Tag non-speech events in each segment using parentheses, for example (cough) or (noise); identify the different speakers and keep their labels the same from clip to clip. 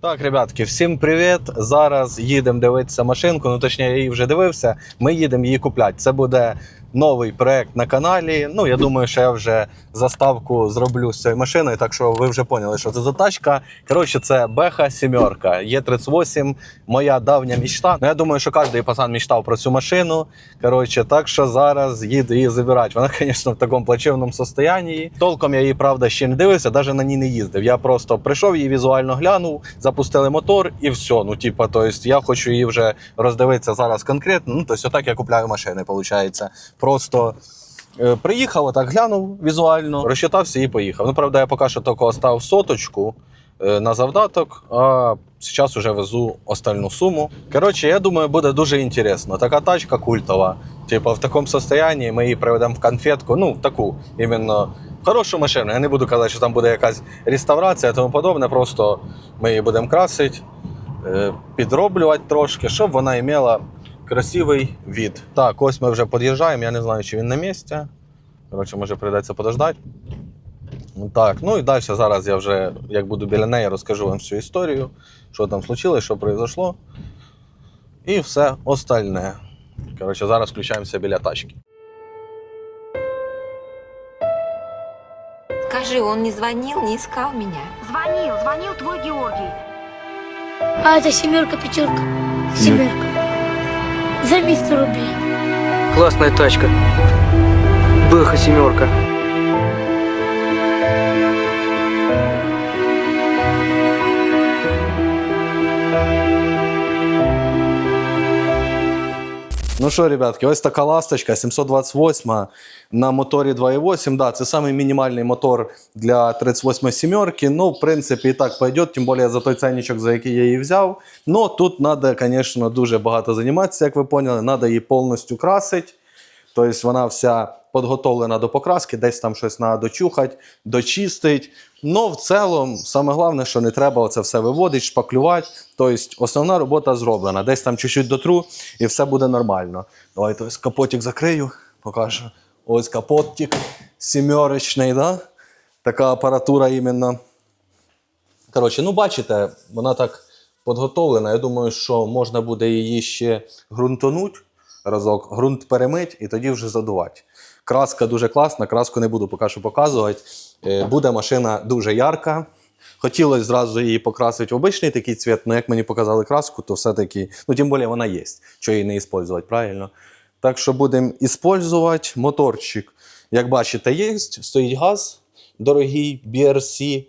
Speaker 1: Так, ребятки, всім привіт. Зараз їдемо дивитися машинку. Ну точніше, я її вже дивився. Ми їдемо її купляти. Це буде новий проект на каналі. Ну я думаю, що я вже заставку зроблю з цією машиною, так що ви вже поняли, що це за тачка. Коротше, це Беха сімерка. Є38, моя давня мічта. Ну я думаю, що кожен пацан мечтав про цю машину. Коротше, так що зараз їду її забирати. Вона, (laughs) звісно, в такому плачевному состоянні. Толком я її, правда, ще не дивився, навіть на ній не їздив. Я просто прийшов її візуально глянув, запустили мотор і все. Ну, типа, то есть я хочу її вже роздивитися зараз конкретно. Ну, тобто, отак я купляю машини, виходить. Просто. е, Приїхав, отак глянув візуально, розчитався і поїхав. Ну, правда, я поки що тільки остав соточку е, на завдаток, а зараз вже везу остальну суму. Коротше, я думаю, буде дуже інтересно. Така тачка культова. Типу, в такому состоянні ми її приведемо в конфетку. Ну, в таку іменно хорошу машину. Я не буду казати, що там буде якась реставрація, тому подобне. Просто ми її будемо красити, е, підроблювати трошки, щоб вона мала красивий від. Так, ось ми вже під'їжджаємо. Я не знаю, чи він на місці. Коротше, може прийдеться подождати. Ну, Так, ну і далі зараз я вже, як буду біля неї, розкажу вам всю історію, що там случилось, що произошло. І все остальне. Коротше, зараз включаємося біля тачки.
Speaker 2: Скажи, он не звонил, не искал меня?
Speaker 3: Звонил, звонил твой Георгий.
Speaker 4: А это семерка, пятерка. Семерка. Займи 100 рублей.
Speaker 5: Классная тачка. Бэха семерка.
Speaker 1: Ну що, ребятки, ось така ласточка 728 на моторі 2.8. Да, це самий мінімальний мотор для 38 сімерки. Ну, в принципі, і так пойдет, тим більше за той ценничок, за який я її взяв. Ну, тут треба, звісно, дуже багато займатися, як ви поняли. Треба її повністю красити. Тобто вона вся підготовлена до покраски, десь там щось треба дочухати, дочистити. Ну, в цілому, саме головне, що не треба оце все виводити, шпаклювати. Тобто основна робота зроблена. Десь там чуть-чуть дотру і все буде нормально. Давайте ось капотик закрию, покажу. Ось капотик сімерочний, да? така апаратура іменно. Коротше, ну бачите, вона так підготовлена. Я думаю, що можна буде її ще ґрунтонуть разок, ґрунт перемить і тоді вже задувати. Краска дуже класна, краску не буду поки що показувати. Е, Буде машина дуже ярка. Хотілося зразу її покрасити в обичний такий цвіт, але як мені показали краску, то все-таки, ну тим більше вона є. Що її не використовувати, правильно? Так що будемо використовувати моторчик. Як бачите, є, стоїть газ дорогий, BRC.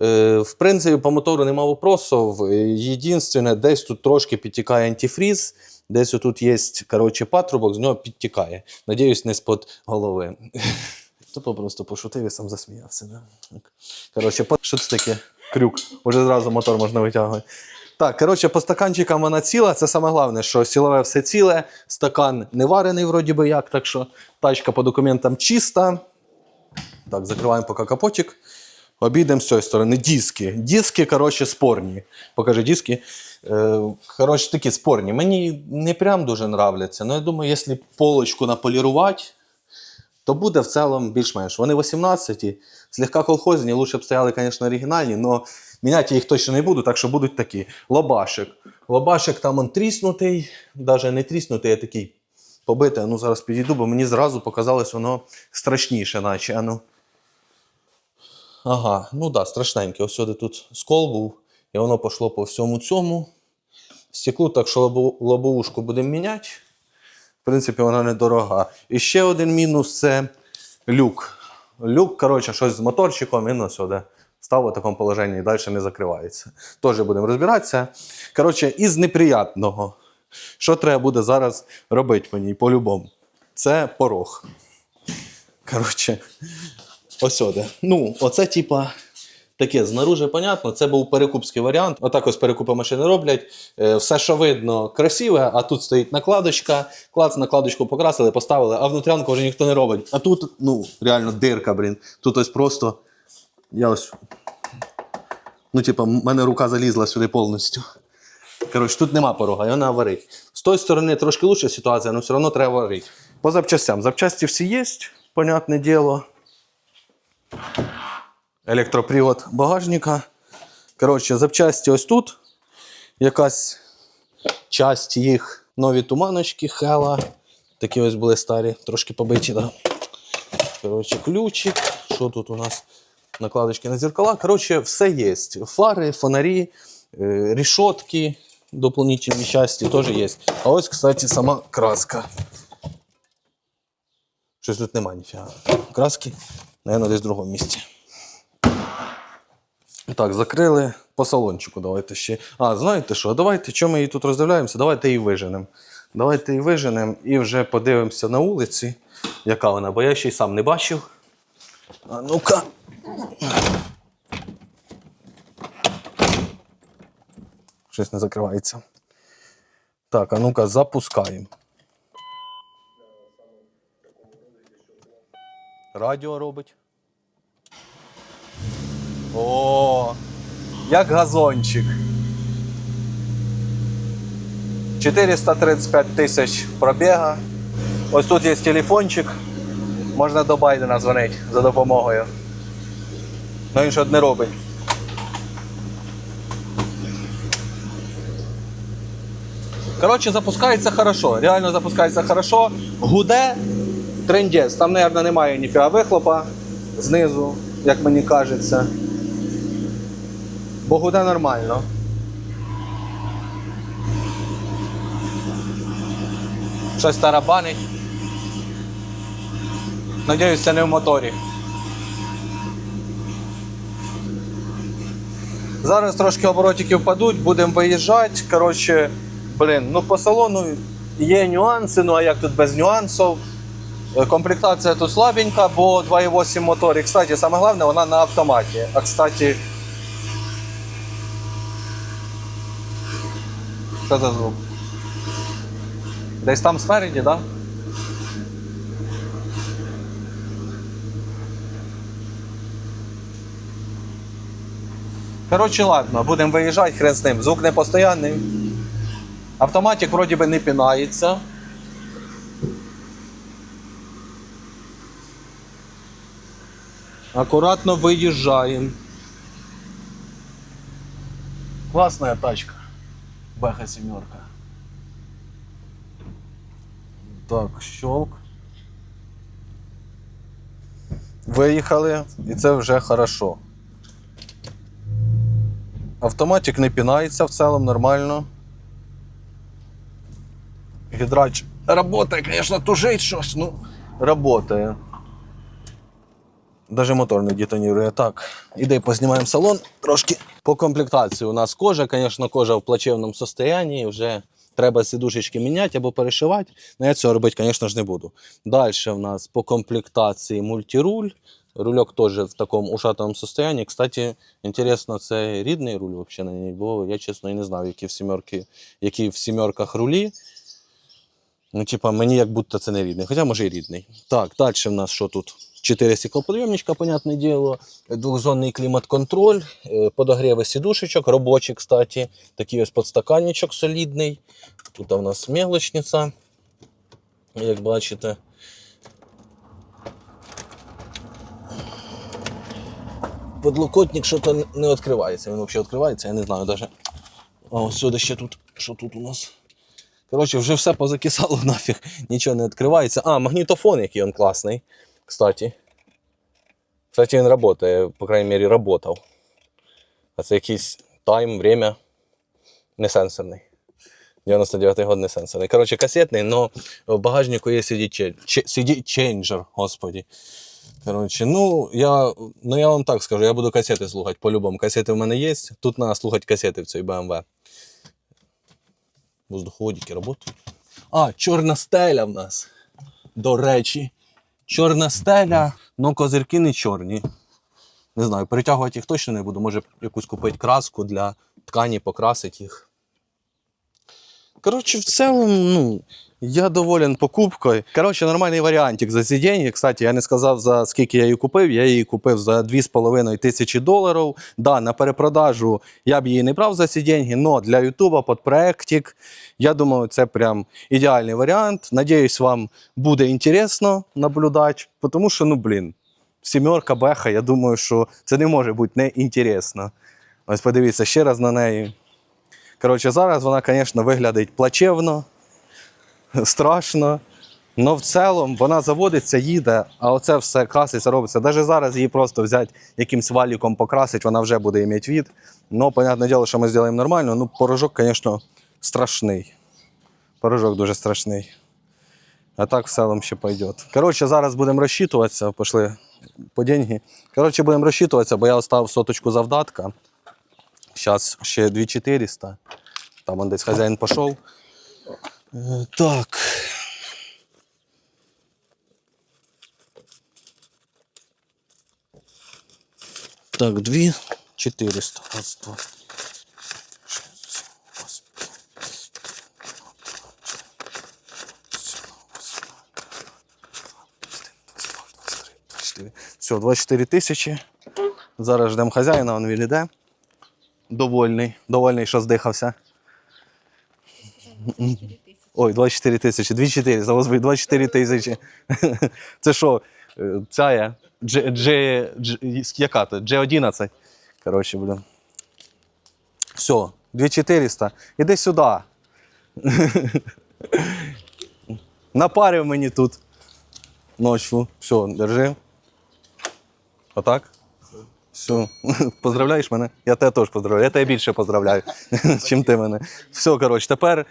Speaker 1: Е, В принципі, по мотору нема вопросов. Е, Єдине, десь тут трошки підтікає антифріз, десь тут є коротше, патрубок, з нього підтікає. Надіюсь, не з-под голови. (laughs) То просто пошутив і сам засміявся. Да? Коротше, що це таке? Крюк. Уже зразу мотор можна витягувати. Так, коротше, по стаканчикам вона ціла. Це саме головне, що силове все ціле, стакан не варений, вроді би як, так що тачка по документам чиста. Так, закриваємо поки капотик. Обійдемо з цієї сторони. Диски. Диски, коротше, спорні. Покажи диски. Е, коротше, такі спорні. Мені не прям дуже нравляться. але я думаю, якщо полочку наполірувати, то буде в цілому більш-менш. Вони 18, слегка колхозні, лучше б стояли, звісно, оригінальні, але міняти їх точно не буду, так що будуть такі. Лобашик. Лобашик там он тріснутий, навіть не тріснутий, а такий побитий. Ну, зараз підійду, бо мені зразу показалось воно страшніше, наче. А ну. Ага, ну да, страшненьке. Ось сюди тут скол був, і воно пішло по всьому цьому стеклу, так що лобовушку будемо міняти. В принципі, вона недорога. І ще один мінус це люк. Люк, коротше, щось з моторчиком, він ось сюди став у такому положенні і далі не закривається. Теж будемо розбиратися. Коротше, із неприятного. Що треба буде зараз робити ній по-любому? Це порог. Коротше, ось сюди. Ну, оце типа. Таке, знаружи, понятно, це був перекупський варіант. Отак ось перекупи машини роблять. Е, Все, що видно, красиве, а тут стоїть накладочка. Клац, накладочку покрасили, поставили, а внутрянку вже ніхто не робить. А тут, ну, реально дирка, блін. Тут ось просто. Я ось. Ну, типа, в мене рука залізла сюди повністю. Коротше, тут нема порога, і вона варить. З тої сторони трошки лучша ситуація, але все одно треба варити. По запчастям. Запчасті всі є, понятне діло. Електропривод багажника. Коротше, запчасті ось тут. Якась часть їх нові туманочки, хела. Такі ось були старі, трошки побиті, да. Коротше, ключик. Що тут у нас? Накладочки на зеркала. Коротше, все є. Фари, фонарі, е, рішотки, дополнительні часті теж є. А ось, кстати, сама краска. Щось тут немає ніфіга. Краски, наверное, десь в другому місці. Так, закрили по салончику. Давайте ще. А, знаєте що? Давайте, що ми її тут роздивляємося, давайте її виженемо. Давайте її виженемо і вже подивимося на вулиці, яка вона, бо я ще й сам не бачив. А ну-ка. Щось не закривається. Так, а ну-ка, запускаємо. Радіо робить. О, як газончик. 435 тисяч пробіга. Ось тут є телефончик. Можна до Байдена дзвонити за допомогою. Ну він що не робить. Коротше, запускається хорошо. Реально запускається хорошо. Гуде трендець. Там, мабуть, немає ніфіга вихлопа знизу, як мені кажеться. Бо гуде нормально. Щось тарабанить. Надіюсь, це не в моторі. Зараз трошки оборотики впадуть, будемо виїжджати. Коротше, блін, ну по салону є нюанси, ну а як тут без нюансів? Комплектація тут слабенька, бо 2,8 мотор. І, кстати, саме головне, вона на автоматі. А кстати. Що за звук? Десь там спереді, так? Да? Коротше, ладно, будемо виїжджати, хрен з ним. Звук не постійний. Автоматик вроді би не пінається. Акуратно виїжджаємо. Класна тачка. Беха сімерка. Так, щелк. Виїхали, і це вже хорошо. Автоматик не пінається в цілому нормально. Гідрач работає, звісно, тужить щось, ну, работає. Даже мотор не детонірує. Так, іди познімаємо салон трошки. По комплектації у нас кожа, звісно, кожа в плачевному стані. Вже треба сідушечки міняти або перешивати. Но я цього робити, звісно ж, не буду. Далі в нас по комплектації мультируль. Рульок теж в такому ушатому стані. Кстати, інтересно, це рідний руль взагалі на ній, бо я чесно і не знав, які в сімерки, які в сімерках рулі. Ну, типа, мені як будто це не рідний, хоча може і рідний. Так, далі в нас що тут? Чотири стеклоподйомничка, понятне діло, двохзонний клімат-контроль, е, подогріви сідушечок, робочий, кстати. Такий ось подстаканничок солідний. Тут у нас мелочниця, як бачите. Подлокотник що-то не відкривається. Він взагалі відкривається, я не знаю навіть. Ось сюди ще тут. Що тут у нас? Коротше, вже все позакисало (laughs) нафіг, нічого не відкривається. А, магнітофон, який він класний. Кстати. Кстати, він працює, по крайней мере, работав. А це якийсь тайм, время не сенсорний. 99-й год не сенсорний. Коротше, касетний, але в багажнику є CD ченджер, господі. Коротше, ну я, ну я вам так скажу, я буду касети слухати по-любому. Касети в мене є. Тут треба слухати касети в цій BMW. Воздуховодики працюють. А, чорна стеля в нас. До речі. Чорна стеля, ну козирки не чорні. Не знаю, перетягувати їх точно не буду. Може якусь купити краску для ткані, покрасити їх. Коротше, в цілому, ну, я доволен покупкою. Коротше, нормальний варіантик за ці деньги. Кстати, я не сказав, за скільки я її купив. Я її купив за 2,5 тисячі доларів. Да, на перепродажу я б її не брав за ці деньги, але для Ютуба під проектик, я думаю, це прям ідеальний варіант. Надіюсь, вам буде інтересно наблюдати, тому що, ну, блін, сімерка беха, я думаю, що це не може бути неінтересно. Ось подивіться ще раз на неї. Коротше, зараз вона, звісно, виглядить плачевно, страшно. але в цілому вона заводиться, їде, а оце все краситься, робиться. Навіть зараз її просто взяти якимсь валіком покрасить, вона вже буде мати від. Ну, понятне діло, що ми зробимо нормально. Ну, порожок, звісно, страшний. Порожок дуже страшний. А так в цілому ще пойде. Коротше, зараз будемо розчитуватися. Пішли по деньги. Коротше, будемо розчитуватися, бо я оставив соточку завдатка. Зараз ще 2400. Там он десь хазяїн пішов. Е, Так. Так, 2 400. Раз, два. Все, 24 тисячі. Зараз ждемо хазяїна, він іде. Довольний. Довольний, що здихався. Ой, 24 тисячі, 2400, завозби 24 тисячі. (laughs) Це що, е, ця я? G, G, G, яка то? G11. Коротше, блін. Все, 2400. Іди сюди. (laughs) Напарив мені тут. Ночку. Все, держи. Отак? Все. (laughs) Поздравляєш мене? Я тебе теж поздравляю. Я тебе більше поздравляю, чим ти мене. Все, коротше, тепер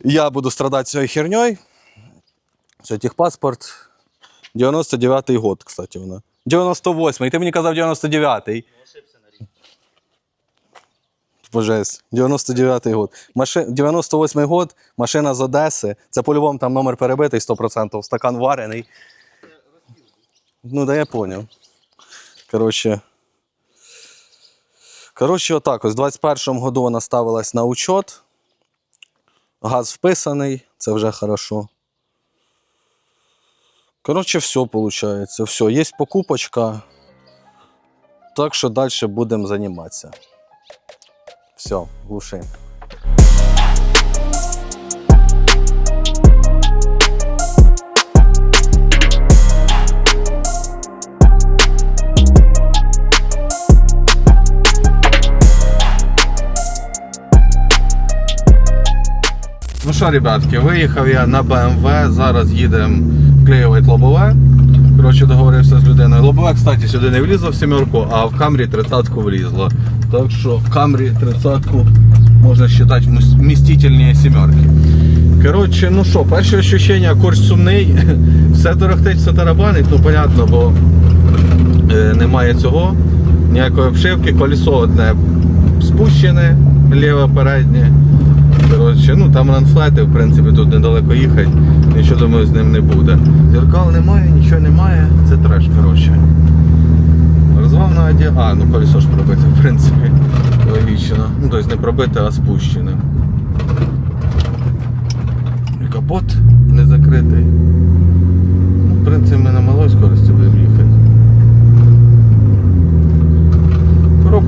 Speaker 1: я буду страдати цією херньою. Це техпаспорт. 99-й год, кстати, вона. 98-й. Ти мені казав 99-й. Божесть. 99-й год. Маши... 98-й год, машина з Одеси. Це по-любому там номер перебитий 100%, стакан варений. Ну, да я поняв. Коротше. Коротше, отак. Ось в 21-му году вона ставилась на учет. Газ вписаний, це вже хорошо. Коротше, все виходить. Все, є покупочка. Так що далі будемо займатися. Все, глуши. Ну що, ребятки, виїхав я на BMW, зараз їдемо вклеювати лобове. Коротше, договорився з людиною. Лобове, кстати, сюди не влізло в сімерку, а в камрі 30-ку влізло. Так що в камрі 30-ку можна вважати вмістительні сімерки. Коротше, ну що, перше ощущення, курс сумний. (laughs) Все торохтить, все тарабанить, ну понятно, бо е, немає цього, ніякої обшивки, колесо одне спущене, ліве переднє. Коротше, ну там ранфлети, в принципі, тут недалеко їхати, нічого думаю з ним не буде. Зеркал немає, нічого немає, це треш, коротше. Розвал на оді... А, ну колесо ж пробите, в принципі, логічно. Ну, тобто не пробите, а спущене. І капот не закритий. Ну, в принципі, ми на малой скорості будемо їхати.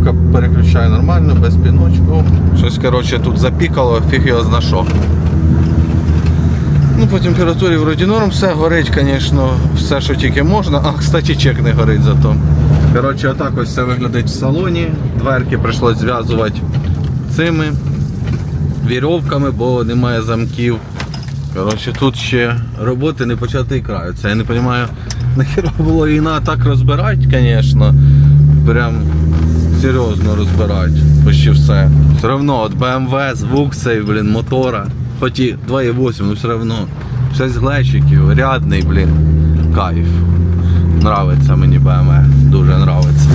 Speaker 1: Коробка переключає нормально, без піночку. Щось, коротше, тут запікало, фіг його зна що. Ну, по температурі вроді норм, все горить, звісно, все, що тільки можна. А, кстати, чек не горить зато. Коротше, отак ось все виглядить в салоні. Дверки прийшлось зв'язувати цими вірьовками, бо немає замків. Коротше, тут ще роботи не початий краю. Це я не розумію, (laughs) нахіра було її на так розбирати, звісно. Прям серйозно розбирати. Почти все. Все одно от BMW, звук цей, блін, мотора. Хоч і 2,8, ну все одно. 6 глечиків, рядний, блін. Кайф. Нравиться мені BMW. Дуже нравиться.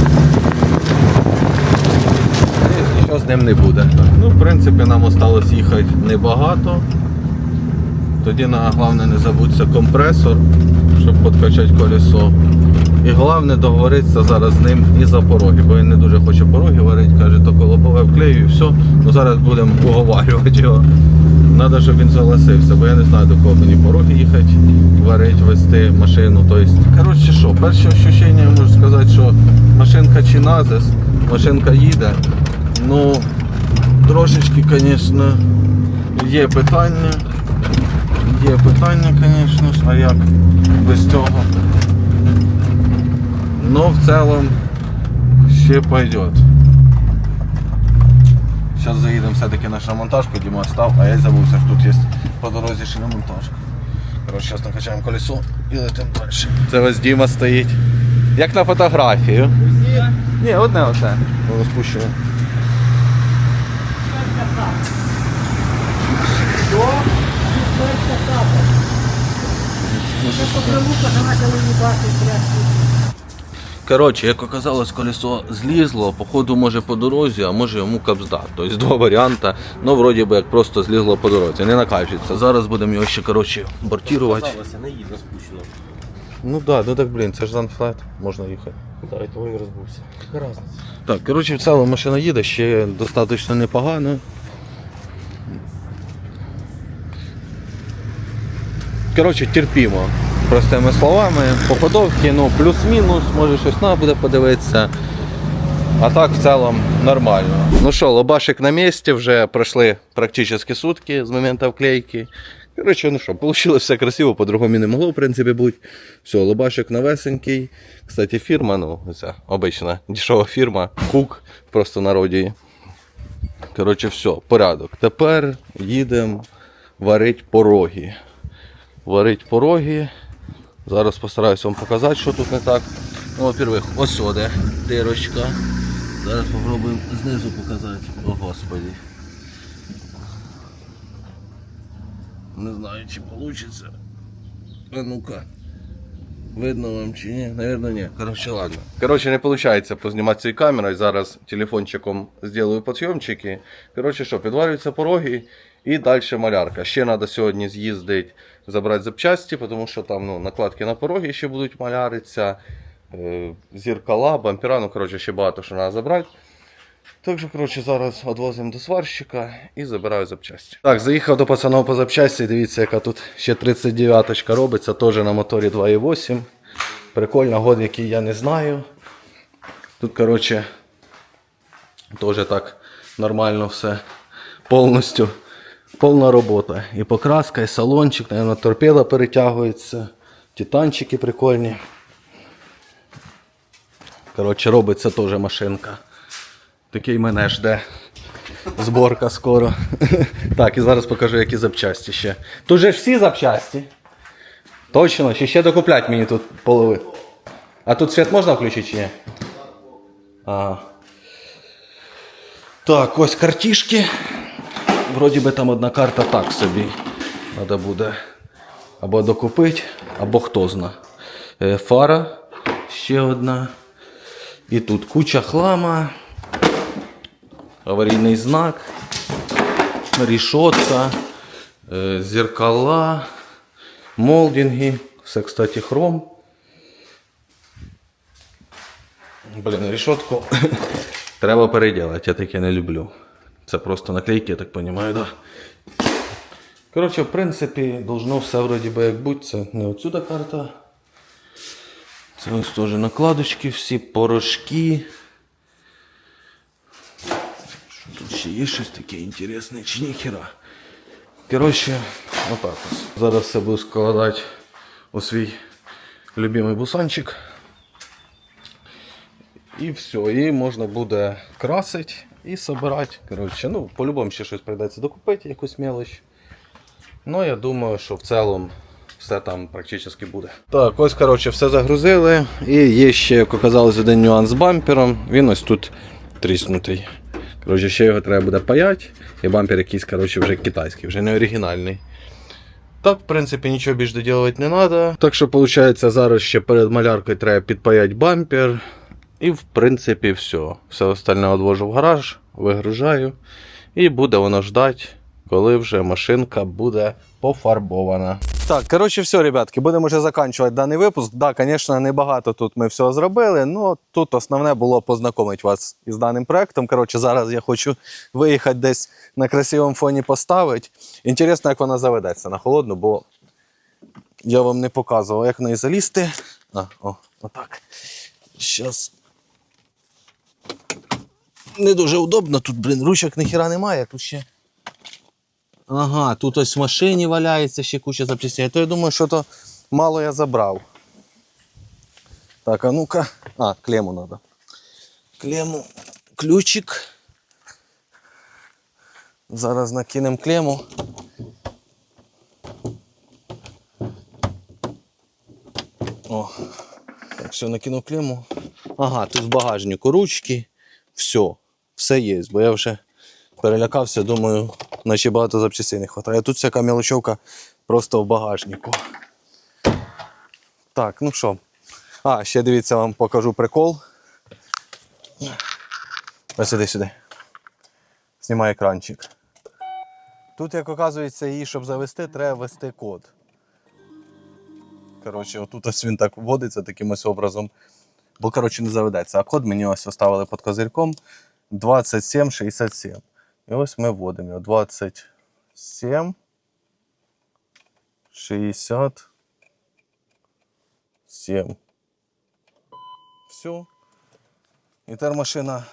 Speaker 1: Надіюсь, Нічого з ним не буде. Ну, в принципі, нам осталось їхати небагато. Тоді на головне не забудься компресор, щоб підкачати колесо. І головне договоритися зараз з ним і за пороги, бо він не дуже хоче пороги варити, каже, то колопове вклею і все. Ну зараз будемо уговарювати його. Треба, щоб він согласився, бо я не знаю до кого мені пороги їхати, варити, вести машину. Тобто, коротше що, перше ощущення я можу сказати, що машинка чи назис, машинка їде. Ну, трошечки, звісно, є питання. Є питання, звісно, а як без цього? Ну, в цілому ще пойдет. зараз заїдемо все-таки на шиномонтажку, Діма став, а я забувся, що тут є по дорозі шиномонтажка. Коротше, зараз накачаємо колесо і летимо далі. Це ось Діма стоїть. Як на фотографію. Ні, одне оце. Воно спущено. Коротше, як оказалось, колесо злізло, походу, може по дорозі, а може йому капздат. Тобто два варіанти. Ну, вроді би, як просто злізло по дорозі, не накачується. Зараз будемо його ще, коротше, бортувати.
Speaker 6: не їде спущено.
Speaker 1: Ну так, да, ну так блін, це ж занфлет, можна їхати.
Speaker 6: Так, і того він розбувся.
Speaker 1: Так, коротше, в цілому машина їде ще достатньо непогано. Коротше, терпімо. Простими словами, по ходовці, ну, плюс-мінус, може щось треба буде подивитися. А так в цілому нормально. Ну що, лобашик на місці, вже пройшли практично сутки з моменту вклейки. Коротше, ну що, вийшло все красиво, по-другому не могло, в принципі, бути. Все, лобашик новесенький. Кстати, фірма, ну, ця обична дешева фірма, Кук, просто в народі. Коротше, все, порядок. Тепер їдемо варити пороги. Варить пороги. Зараз постараюся вам показати, що тут не так. Ну, во-первых, ось оде, дирочка. Зараз спробуємо знизу показати. О, господи. Не знаю, чи вийде. А ну-ка. Видно вам чи ні? Наверно, ні. Коротше, ладно. Коротше, не виходить познімати цією камерою. Зараз телефончиком зроблю підйомчики. Коротше, що, підварюються пороги і далі малярка. Ще треба сьогодні з'їздити, забрати запчасті, тому що там ну, накладки на пороги ще будуть маляритися. е, Зіркала, бампера, ну коротше, ще багато що треба забрати. Так що, коротше, зараз відвозимо до сварщика і забираю запчасті. Так, заїхав до пацанов по запчасті. Дивіться, яка тут ще 39-ка робиться, теж на моторі 2.8. Прикольно, год, який я не знаю. Тут, коротше, теж так нормально все. Повністю. Повна робота. І покраска, і салончик, наверное, торпеда перетягується. Титанчики прикольні. Коротше, робиться теж машинка. Такий мене жде. Зборка скоро. (laughs) так, і зараз покажу, які запчасті ще. Тут же всі запчасті. Точно, чи ще докуплять мені тут полови. А тут світ можна включити чи ні? Ага. Так, ось картішки. Вроді би там одна карта так собі. Треба буде або докупити, або хто зна. Е, Фара ще одна. І тут куча хлама. Аварійний знак. Рішотка. е, Зеркала. Молдинги. Все, кстати, хром. Блін, рішотку (laughs) треба переделати, я таке не люблю. Це просто наклейки, я так розумію, да. Коротше, в принципі, должно все вроді би як бути. Це не отсюда карта. Це ось теж накладочки всі, порошки. Що тут ще є щось таке інтересне, чи ніхера. Коротше, отак ось. Зараз все буду складати у свій любимий бусанчик. І все, і можна буде красити і собирати. Коротше, ну, по-любому ще щось прийдеться докупити, якусь мелочь. Ну, я думаю, що в цілому все там практично буде. Так, ось, коротше, все загрузили. І є ще, як оказалось, один нюанс з бампером. Він ось тут тріснутий. Коротше, ще його треба буде паяти. І бампер якийсь, коротше, вже китайський, вже не оригінальний. Так, в принципі, нічого більш доділувати не треба. Так що, виходить, зараз ще перед маляркою треба підпаяти бампер. І в принципі все. Все остальне відвожу в гараж, вигружаю. І буде воно ждати, коли вже машинка буде пофарбована. Так, коротше, все, ребятки, будемо вже закінчувати даний випуск. Да, звісно, небагато тут ми всього зробили, але тут основне було познайомити вас із даним проектом. Коротше, зараз я хочу виїхати десь на красивому фоні поставити. Інтересно, як вона заведеться на холодну, бо я вам не показував, як в неї залізти. А, о, отак. Щас. Не дуже удобно, тут, блін, ручок ніхіра немає, тут ще. Ага, тут ось в машині валяється ще куча запчастей. То я думаю, що то мало я забрав. Так, а ну-ка. А, клему треба. Клему, ключик. Зараз накинемо клему. О, так, все, накинув клему. Ага, тут в багажнику ручки. Все, все є, бо я вже перелякався, думаю, наче багато запчастей не вистачає. Тут всяка мелочовка просто в багажнику. Так, ну що. А, ще дивіться, вам покажу прикол. Ось іди сюди. Знімай екранчик. Тут, як оказується, її, щоб завести, треба ввести код. Коротше, отут ось він так вводиться таким ось образом. Бо, коротше, не заведеться. А код мені ось оставили під козирьком 2767. І ось ми вводимо його 27 67. Все. І тепер машина.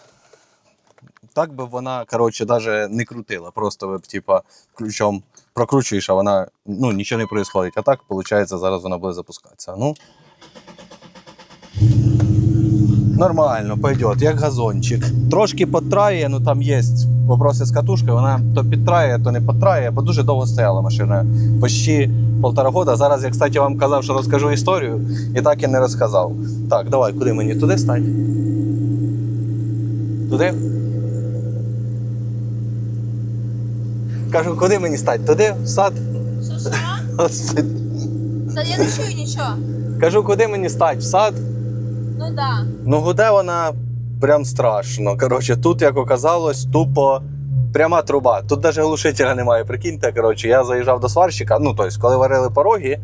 Speaker 1: Так би вона, коротше, навіть не крутила. Просто ви б, типа, ключом прокручуєш, а вона ну, нічого не відбувається. А так, виходить, зараз вона буде запускатися. Ну. Нормально, пойдет, як газончик. Трошки підтрає, ну там є вопроси з катушкою, вона то підтрає, то не підтрає, бо дуже довго стояла машина. Почти полтора года. Зараз я, кстати, вам казав, що розкажу історію, і так і не розказав. Так, давай, куди мені? Туди стань? Туди? Кажу, куди мені стати? Туди? В сад? Господи. (laughs)
Speaker 7: Та я не чую нічого.
Speaker 1: Кажу, куди мені стати? В сад?
Speaker 7: Ну да.
Speaker 1: Ну, гуде вона прям страшно. Коротше, тут, як оказалось, тупо пряма труба. Тут навіть глушителя немає. Прикиньте, коротше, я заїжджав до сварщика. Ну, тобто, коли варили пороги,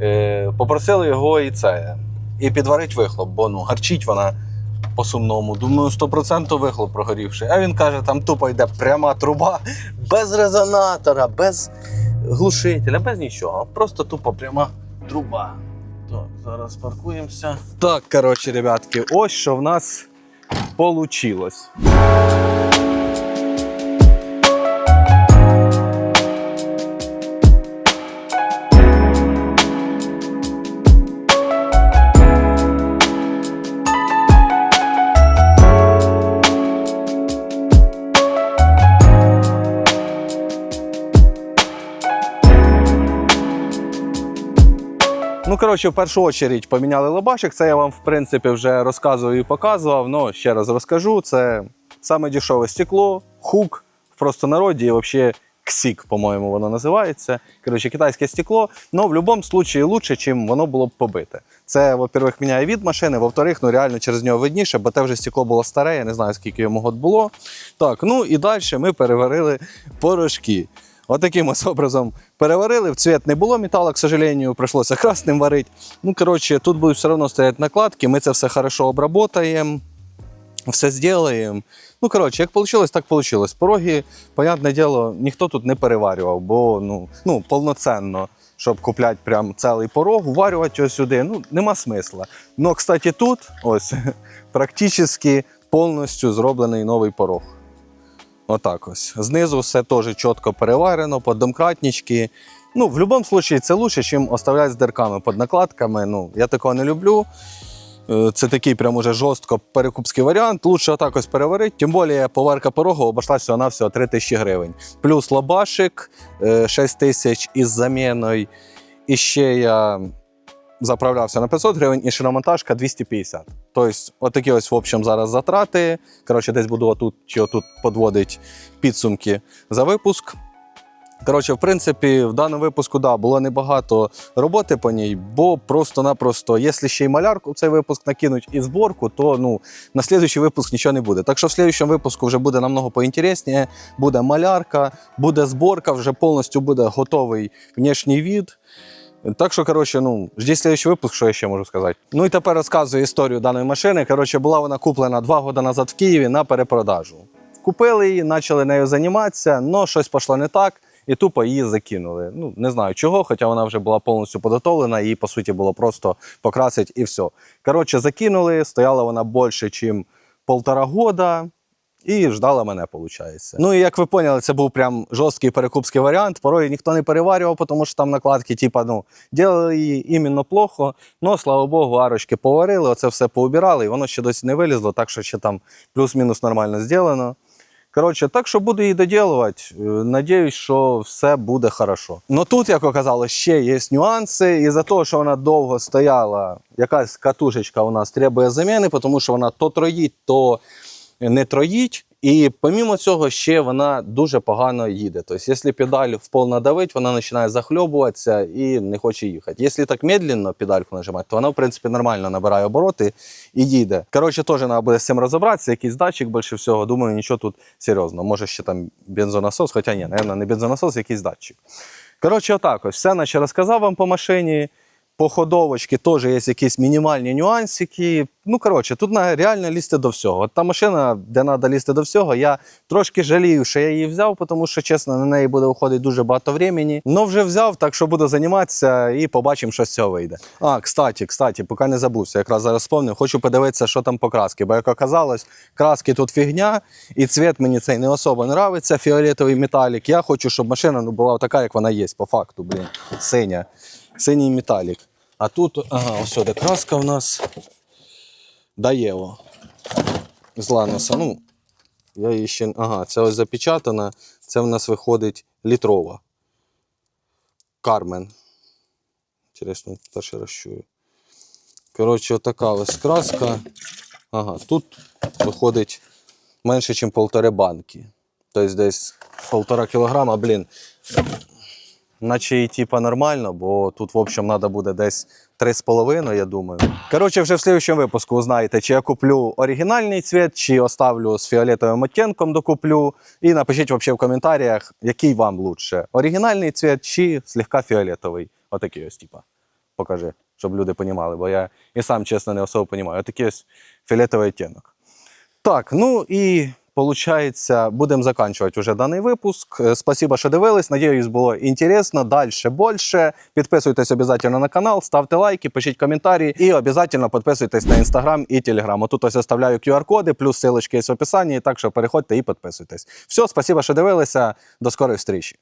Speaker 1: е, попросили його і це. І підварить вихлоп, бо ну, гарчить вона по-сумному. Думаю, 100% вихлоп прогорівший. А він каже, там тупо йде пряма труба, без резонатора, без глушителя, без нічого. Просто тупо пряма труба. Так, зараз паркуємося. Так, коротше, ребятки, ось що в нас получилось. Коротше, в першу чергу поміняли лобашик. Це я вам, в принципі, вже розказував і показував. Ну, ще раз розкажу. Це саме дешеве стекло, хук в простонароді, і взагалі ксік, по-моєму, воно називається. Коротше, китайське стекло. Ну, в будь-якому випадку лучше, чим воно було б побите. Це, во-первых, міняє від машини, во-вторых, ну реально через нього видніше, бо те вже стекло було старе, я не знаю, скільки йому год було. Так, ну і далі ми переварили порошки. Отаким ось образом переварили. В цвіт не було металу, к сожалению, прийшлося красним варити. Ну, коротше, тут будуть все одно стояти накладки, ми це все хорошо обработаємо, все зробимо. Ну, коротше, як вийшло, так вийшло. Пороги, понятне діло, ніхто тут не переварював, бо ну, ну, повноценно, щоб купляти прям цілий порог, вварювати його сюди, ну, нема смисла. Ну, кстати, тут ось (laughs) практично повністю зроблений новий порог. Отак ось. Знизу все теж чітко переварено, подомкратнички. Ну, в будь-якому випадку це краще, ніж оставляти з дирками під накладками. Ну, я такого не люблю. Е, Це такий прям уже жорстко перекупський варіант. Лучше отак ось переварити. Тим більше поварка порогу обійшлася всього на всього 3 тисячі гривень. Плюс лабашик 6 тисяч із заміною. І ще я заправлявся на 500 гривень і шиномонтажка 250. Тобто, отакі ось в общем зараз затрати. Коротше, десь буду отут чи отут підводити підсумки за випуск. Коротше, в принципі, в даному випуску да, було небагато роботи по ній, бо просто-напросто, якщо ще й малярку в цей випуск накинуть і зборку, то ну, на слідуючий випуск нічого не буде. Так що в слідуючому випуску вже буде намного поінтересніше. Буде малярка, буде зборка, вже повністю буде готовий внешній від. Так що, коротше, ну, ждіть слідчий випуск, що я ще можу сказати. Ну і тепер розказую історію даної машини. Коротше, була вона куплена два роки назад в Києві на перепродажу. Купили її, почали нею займатися, але щось пішло не так, і тупо її закинули. Ну, не знаю чого, хоча вона вже була повністю підготовлена, її, по суті, було просто покрасити і все. Коротше, закинули, стояла вона більше, ніж полтора года. І ждала мене, виходить. Ну і як ви поняли, це був прям жорсткий перекупський варіант. Порой ніхто не переварював, тому що там накладки, типа, ну, ділили її іменно плохо. Ну, слава Богу, арочки поварили, оце все поубирали, і воно ще досі не вилізло, так що ще там плюс-мінус нормально зроблено. Коротше, так що буду її доділувати. Е, Надіюсь, що все буде хорошо. Ну тут, як оказалось, ще є нюанси. І за те, що вона довго стояла, якась катушечка у нас требує заміни, тому що вона то троїть, то не троїть. І помімо цього, ще вона дуже погано їде. Тобто, якщо педаль в пол надавить, вона починає захльобуватися і не хоче їхати. Якщо так медленно педальку нажимати, то вона, в принципі, нормально набирає обороти і їде. Коротше, теж треба буде з цим розібратися. Якийсь датчик більше всього. Думаю, нічого тут серйозного. Може, ще там бензонасос, хоча ні, напевно, не бензонасос, якийсь датчик. Коротше, отак ось. Все наче розказав вам по машині. По ходовочці теж є якісь мінімальні нюансики. Ну, коротше, тут реально лізти до всього. От та машина, де треба лізти до всього, я трошки жалію, що я її взяв, тому що, чесно, на неї буде уходити дуже багато времени. Ну, вже взяв, так що буду займатися і побачимо, що з цього вийде. А, кстати, кстати, поки не забувся, якраз зараз спомнив, хочу подивитися, що там по краски. Бо як оказалось, краски тут фігня, і цвіт мені цей не особо подобається, фіолетовий металік. Я хочу, щоб машина ну, була така, як вона є, по факту, блін, синя. Синій металік. А тут, ага, ось сюди краска в нас. Даєво. З ланоса. Ну, я її ще. Ага, це ось запечатана. Це в нас виходить літрова. Кармен. Інтересно, перший раз чую. Коротше, отака ось краска. Ага, тут виходить менше, ніж полтори банки. Тобто десь полтора кілограма, блін. Наче і типа нормально, бо тут, в общем, треба буде десь 3,5, я думаю. Коротше, вже в слідчому випуску узнаєте, чи я куплю оригінальний цвіт, чи оставлю з фіолетовим оттінком докуплю. І напишіть вообще в коментарях, який вам лучше: оригінальний цвіт чи слегка фіолетовий. Отакий ось, типа. Покажи, щоб люди розуміли, бо я і сам чесно не особо розумію. Отакий ось фіолетовий оттінок. Так, ну і Получається, будемо заканчувати вже даний випуск. Е, Спасибо, що дивились. Надіюсь, було інтересно. Далі більше. Підписуйтесь обов'язково на канал, ставте лайки, пишіть коментарі і обов'язково підписуйтесь на інстаграм і телеграм. Тут ось оставляю QR-коди, плюс ссылочки є в описанні. Так що переходьте і підписуйтесь. Все, спасибо, що дивилися. До скорої зустрічі.